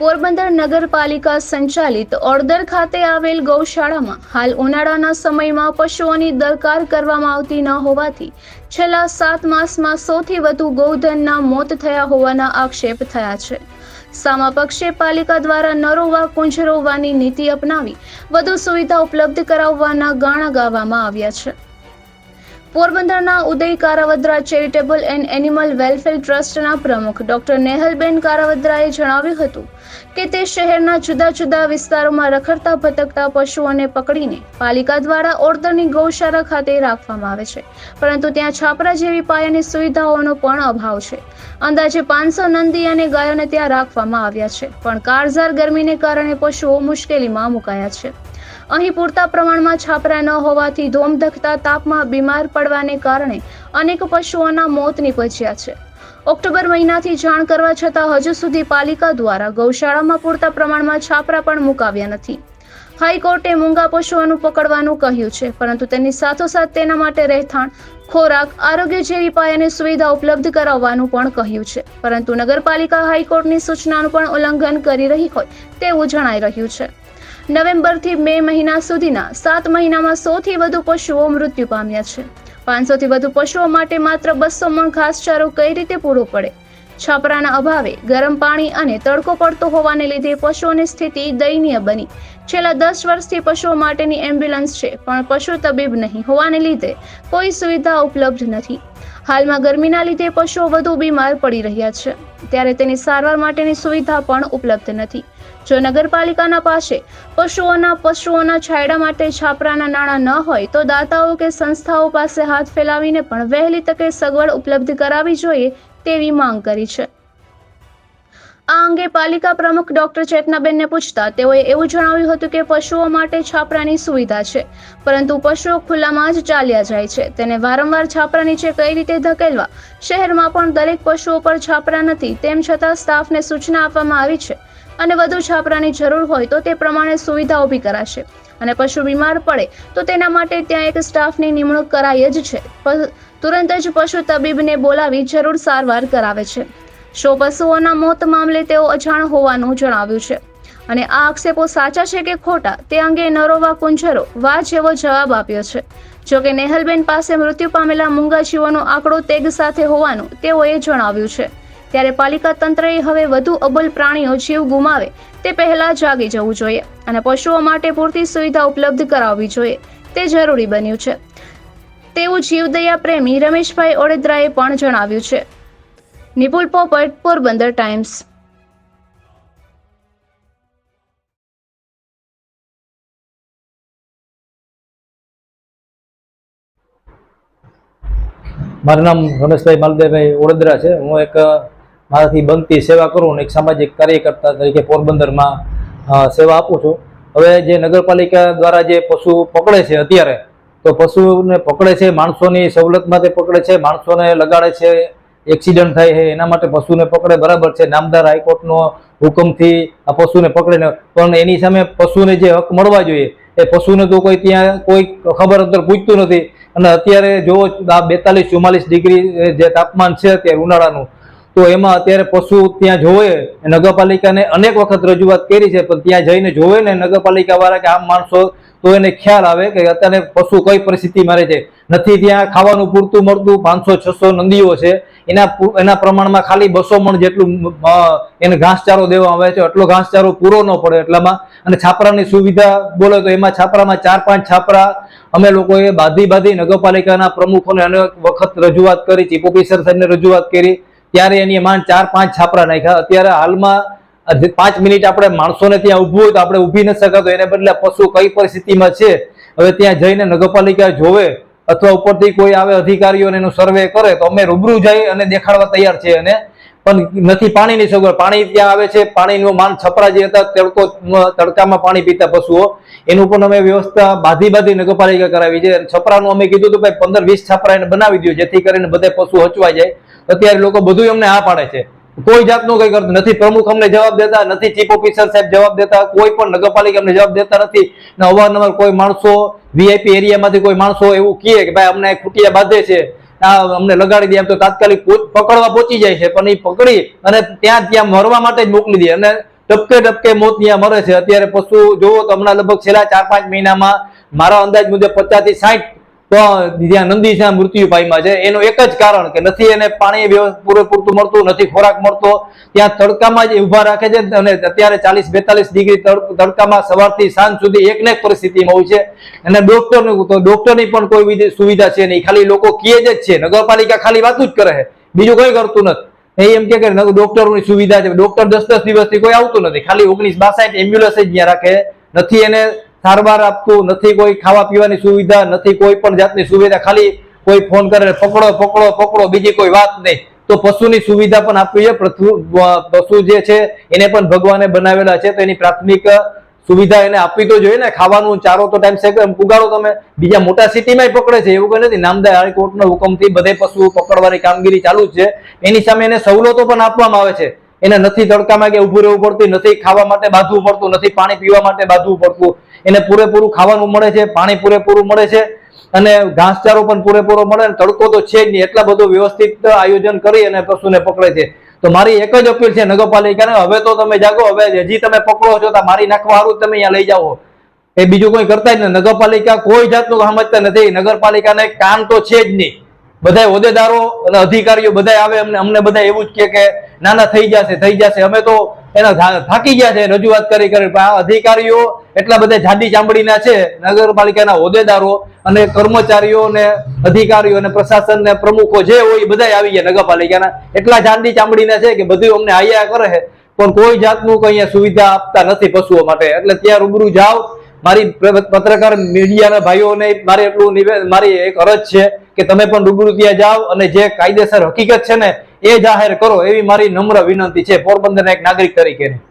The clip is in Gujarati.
પોરબંદર નગરપાલિકા સંચાલિત ઓર્ડર ખાતે આવેલ ગૌશાળામાં હાલ ઉનાળાના સમયમાં પશુઓની દરકાર કરવામાં આવતી ન હોવાથી છેલ્લા સાત માસમાં સૌથી વધુ ગૌધનના મોત થયા હોવાના આક્ષેપ થયા છે. સામા પક્ષે પાલિકા દ્વારા નરોવા કુંજરોવાની નીતિ અપનાવી વધુ સુવિધા ઉપલબ્ધ કરાવવાના ગાણા ગાવામાં આવ્યા છે. પોરબંદરના Uday Karavadra charitable and animal welfare ટ્રસ્ટના પ્રમુખ ડોક્ટર નેહલબેન કારાવદ્રાએ જણાવ્યું હતું કે તે શહેરના જુદા જુદા વિસ્તારોમાં રખડતા, ભટકતા પશુઓને પકડીને પાલિકા દ્વારા ઓળતરની ગૌશાળા ખાતે રાખવામાં આવે છે. પરંતુ ત્યાં છાપરા જેવી પાયાની સુવિધાઓનો પણ અભાવ છે. અંદાજે પાંચસો નંદી અને ગાયોને ત્યાં રાખવામાં આવ્યા છે. પણ કારઝાર ગરમીને કારણે પશુઓ મુશ્કેલીમાં મુકાયા છે. અહીં પૂરતા પ્રમાણમાં છાપરા ન હોવાથી ધોમધખતા તાપમાં બીમાર પડવાને કારણે અનેક પશુઓના મોત નીપજ્યા છે. ઓક્ટોબર મહિનાથી જાણ કરવા છતાં હજુ સુધી પાલિકા દ્વારા ગૌશાળામાં પૂરતા પ્રમાણમાં છાપરા પણ મુકાવ્યા નથી. હાઈકોર્ટે મૂંગા પશુઓનું પકડવાનું કહ્યું છે, પરંતુ તેની સાથોસાથ તેના માટે રહેઠાણ, ખોરાક, આરોગ્ય જેવી પાયાની સુવિધા ઉપલબ્ધ કરાવવાનું પણ કહ્યું છે. પરંતુ નગરપાલિકા હાઈકોર્ટની સૂચનાનું પણ ઉલ્લંઘન કરી રહી હોય તેવું જણાઈ રહ્યું છે. નવેમ્બરથી મે મહિના સુધીના સાત મહિનામાં સોથી વધુ પશુઓ મૃત્યુ પામ્યા છે. પાંચસોથી વધુ પશુઓ માટે માત્ર બસો મણ ઘાસચારો કઈ રીતે પૂરો પડે? છાપરાના અભાવે ગરમ પાણી અને તડકો પડતો હોવાને લીધે પશુઓની સ્થિતિ દયનીય બની. છેલ્લા દસ વર્ષથી પશુઓ માટેની એમ્બ્યુલન્સ છે, પણ પશુ તબીબ નહીં હોવાને લીધે કોઈ સુવિધા ઉપલબ્ધ નથી. હાલમાં ગરમીના લીધે પશુઓ વધુ બીમાર પડી રહ્યા છે. ત્યારે તેની સારવાર માટેની સુવિધા પણ ઉપલબ્ધ નથી. જો નગરપાલિકાના પાસે પશુઓના પશુઓના છાયડા માટે છાપરાના નાણાં ન હોય, તો દાતાઓ કે સંસ્થાઓ પાસે હાથ ફેલાવીને પણ વહેલી તકે સગવડ ઉપલબ્ધ કરાવી જોઈએ તેવી માંગ કરી છે. આ અંગે પાલિકા પ્રમુખ ડોક્ટર ચેતનાબેનને પૂછતા તેઓએ એવું જણાવ્યું હતું કે પશુઓ માટે છાપરાની સુવિધા છે, પરંતુ પશુઓ ખુલ્લામાં જ ચાલ્યા જાય છે. તેને વારંવાર છાપરા નીચે કઈ રીતે ધકેલવા? શહેરમાં પણ દરેક પશુઓ પર છાપરા નથી, તેમ છતાં સ્ટાફને સૂચના આપવામાં આવી છે. અને વધુ છાપરાની જરૂર હોય તો તે પ્રમાણે સુવિધા ઊભી કરાશે. અને પશુ બીમાર પડે તો તેના માટે ત્યાં એક સ્ટાફની નિમણૂક કરાઈ જ છે. તુરંત જ પશુ તબીબને બોલાવી જરૂર સારવાર કરાવે છે. શો પશુઓના મોત મામલે તેઓ અજાણ હોવાનું જણાવ્યું છે. અને આ આક્ષેપો સાચા છે કે ખોટા તે અંગે નરોવા કુંજરો વા જેવો જવાબ આપ્યો છે. જોકે નેહલબેન પાસે મૃત્યુ પામેલા મૂંગા જીવોનો આંકડો તેગ સાથે હોવાનું તેઓએ જણાવ્યું છે. ત્યારે પાલિકા તંત્રએ હવે વધુ અબોલ પ્રાણીઓ જીવ ગુમાવે તે પહેલા જાગી જવું જોઈએ અને પશુઓ માટે પૂરતી સુવિધા ઉપલબ્ધ કરાવવી જોઈએ. તે જરૂરી બન્યું છે. તેવું જીવદયા પ્રેમી રમેશભાઈ ઓડેદરાએ પણ જણાવ્યું છે. નિપુલ પોપટ પોરબંદર ટાઈમ્સ. મારું નામ રમેશભાઈ માલદેવભાઈ વડોદરા છે. હું એક મારાથી બનતી સેવા કરું અને એક સામાજિક કાર્યકર્તા તરીકે પોરબંદરમાં સેવા આપું છું. હવે જે નગરપાલિકા દ્વારા જે પશુ પકડે છે અત્યારે, તો પશુને પકડે છે, માણસોની સવલતમાં તે પકડે છે, માણસોને લગાડે છે એક્સિડન્ટ થાય છે, એના માટે પશુને પકડે, બરાબર છે, નામદાર હાઈકોર્ટનો હુકમથી આ પશુને પકડે પણ એની સામે પશુને જે હક મળવા જોઈએ, એ પશુને તો કોઈ ત્યાં કોઈ ખબર અંતર પૂછતું નથી. અને અત્યારે જો આ બેતાલીસ, ચુમ્માલીસ ડિગ્રી જે તાપમાન છે અત્યારે ઉનાળાનું, તો એમાં અત્યારે પશુ ત્યાં જોવે નગરપાલિકાને અનેક વખત રજૂઆત કરી છે, પણ ત્યાં જઈને જોવે ને નગરપાલિકા વાળા કે આમ માણસો, તો એને ખ્યાલ આવે કે અત્યારે પશુ કઈ પરિસ્થિતિમાં રહે છે. નથી ત્યાં ખાવાનું પૂરતું મળતું, પાંચસો, છસો નદીઓ છે. એના એના પ્રમાણમાં ખાલી બસો મણ જેટલું એને ઘાસચારો દેવામાં આવે છે. એટલો ઘાસચારો પૂરો ન પડે એટલામાં. અને છાપરાની સુવિધા બોલે તો એમાં છાપરામાં ચાર, પાંચ છાપરા અમે લોકોએ બાંધી બાંધી નગરપાલિકાના પ્રમુખોને અનેક વખત રજૂઆત કરી, ચીફ ઓફિસર સાહેબને રજૂઆત કરી. ત્યારે એની માંડ ચાર, પાંચ છાપરા નાખ્યા. અત્યારે હાલમાં પાંચ મિનિટ આપણે માણસોને ત્યાં ઊભું હોય તો આપણે ઊભી ન શકાતો એને બદલે પશુ કઈ પરિસ્થિતિમાં છે? હવે ત્યાં જઈને નગરપાલિકા જોવે અથવા ઉપરથી કોઈ આવે અધિકારીઓને એનું સર્વે કરે, તો અમે રૂબરૂ જઈ અને દેખાડવા તૈયાર છે અને પણ નથી પાણીની સગવડ. પાણી ત્યાં આવે છે, પાણીનો માન છપરા જે હતા, તડકો તડકામાં પાણી પીતા પશુઓ, એનું પણ અમે વ્યવસ્થા બાધી બાધી નગરપાલિકા કરાવી છે. છપરાનું અમે કીધું હતું, ભાઈ, પંદર વીસ છપરા એને બનાવી દો જેથી કરીને બધા પશુ હચવા જાય. અત્યારે લોકો બધું અમને હા પાડે છે. કોઈ જાતનું કઈ કરતું નથી. પ્રમુખ અમને જવાબ દેતા નથી, ચીફ ઓફિસર સાહેબ જવાબ દેતા, કોઈ પણ નગરપાલિકા અમને જવાબ દેતા નથી. ને અવારનવાર કોઈ માણસો વીઆઈપી એરિયામાંથી કોઈ માણસો એવું કહે કે ભાઈ અમને ખૂટિયા બાંધે છે. આ અમને લગાડી દે એમ તો તાત્કાલિક પકડવા પહોંચી જાય છે, પણ એ પકડી અને ત્યાં ત્યાં મરવા માટે જ મોકલી દે અને ટપકે ટપકે મોત ત્યાં મરે છે. અત્યારે પશુ જોવો તો હમણાં લગભગ છેલ્લા ચાર પાંચ મહિનામાં મારા અંદાજ મુજબ પચાસથી સાઠ જ્યાં નંદી જ્યાં મૃત્યુ પામ્યા છે. એનું એક જ કારણ કે નથી એને પાણી પૂરેપૂરતું મળતું, નથી ખોરાક મળતો. ત્યાં તડકામાં જ ઊભા રાખે છે અને અત્યારે ચાલીસ બેતાલીસ ડિગ્રી તડકામાં સવારથી સાંજ સુધી એક ને એક પરિસ્થિતિમાં હોય છે. અને ડોક્ટરનું, તો ડોક્ટરની પણ કોઈ વિધિ- સુવિધા છે નહીં. ખાલી લોકો કહે જ છે, નગરપાલિકા ખાલી વાતું જ કરે છે. બીજું કોઈ કરતું નથી. એમ કે ડોક્ટરોની સુવિધા છે. ડોક્ટર દસ દસ દિવસથી કોઈ આવતું નથી. ખાલી ઓગણીસ બાસઠ એમ્બ્યુલન્સ જ ત્યાં રાખે નથી એને સારવાર આપતું નથી, કોઈ ખાવા પીવાની સુવિધા નથી, કોઈ પણ જાતની સુવિધા ખાલી કોઈ ફોન કરે પકડો પકડો પકડો, બીજી કોઈ વાત નહીં. તો પશુની સુવિધા પણ આપવી છે, પૃથ્વી- પશુ જે છે, એને પણ ભગવાને બનાવેલા છે, તો એની પ્રાથમિક સુવિધા એને આપવી તો જોઈએ ને. ખાવાનું, ચારો તો ટાઈમ સે પુગાડો તમે. બીજા મોટા સિટીમાં પકડે છે, એવું કઈ નથી. નામદાર હાઈકોર્ટના હુકમથી બધે પશુઓ પકડવાની કામગીરી ચાલુ છે. એની સામે એને સવલતો પણ આપવામાં આવે છે. એને નથી તડકામાં કે ઊભું રહેવું પડતું, નથી ખાવા માટે બાંધવું પડતું, નથી પાણી પીવા માટે બાંધવું પડતું. એને પૂરેપૂરું ખાવાનું મળે છે, પાણી પૂરેપૂરું મળે છે અને ઘાસચારો પણ પૂરેપૂરો મળે અને તડકો તો છે જ નહીં. એટલા બધું વ્યવસ્થિત આયોજન કરી અને પશુને પકડે છે. તો મારી એક જ અપીલ છે નગરપાલિકાને, હવે તો તમે જાગો, હવે હજી તમે પકડો છો તો મારી નાખવા હારું તમે અહીંયા લઈ જાઓ. એ બીજું કોઈ કરતા જ નથી નગરપાલિકા કોઈ જાતનું સમજતા નથી. નગરપાલિકાને કામ તો છે જ નહીં. બધા હોદ્દેદારો અને અધિકારીઓ બધા આવે અમને અમને બધા એવું જ કે ના ના થઈ જશે થઈ જશે. અમે તો એના થાકી ગયા છે રજૂઆત કરી કરી અધિકારીઓ એટલા બધા જાડી ચામડીના છે, નગરપાલિકાના હોદ્દેદારો અને કર્મચારીઓ ને અધિકારીઓ અને પ્રશાસન ને પ્રમુખો જે હોય એ બધા આવી ગયા નગરપાલિકાના. એટલા જાડી ચામડીના છે કે બધું અમને આયા કરે પણ કોઈ જાતનું કઈ સુવિધા આપતા નથી પશુઓ માટે. એટલે ત્યાં રૂબરૂ જાઓ. મારી પત્રકાર મીડિયાના ભાઈઓને મારે એટલું નિવેદન મારી એક અરજ છે કે તમે પણ રૂબરૂ ત્યાં જાઓ અને જે કાયદેસર હકીકત છે ને એ જાહેર કરો એવી મારી નમ્ર વિનંતી છે પોરબંદરના એક નાગરિક તરીકેની.